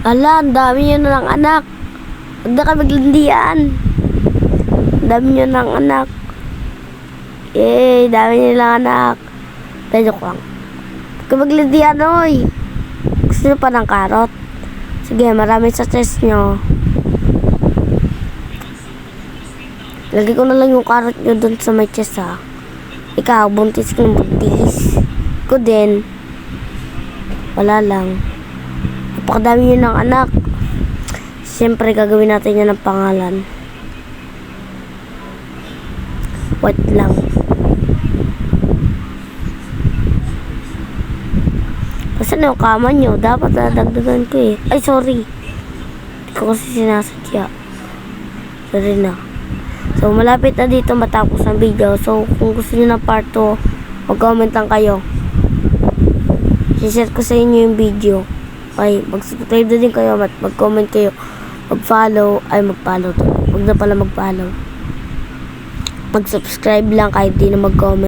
Ala, ang dami nyo ng anak. Huwag na kayo maglandian. Ang dami nyo ng anak. Yay, dami nyo ng anak. Pero joke lang. Huwag ka maglandian, oy. Gusto nyo pa ng karot? Sige, marami sa chest nyo. Lagay ko na lang yung karot nyo dun sa may chest, ha. Ikaw, buntis ka ng buntis. Ko din. Wala lang. Napakadami yun ng anak. Siyempre, gagawin natin yan ng pangalan. What lang. Kasi yung kama nyo, dapat nadagdagan ko eh. Ay, sorry. Hindi ko kasi sinasadya. Sorry na. So, malapit na dito matapos ang video. So, kung gusto niyo ng part 2, mag-comment lang kayo. I-share ko sa inyo yung video. Okay, mag-subscribe na din kayo at mag-comment kayo. Mag-follow, ay mag-follow to. Huwag na pala mag-follow. Mag-subscribe lang kahit di na mag-comment.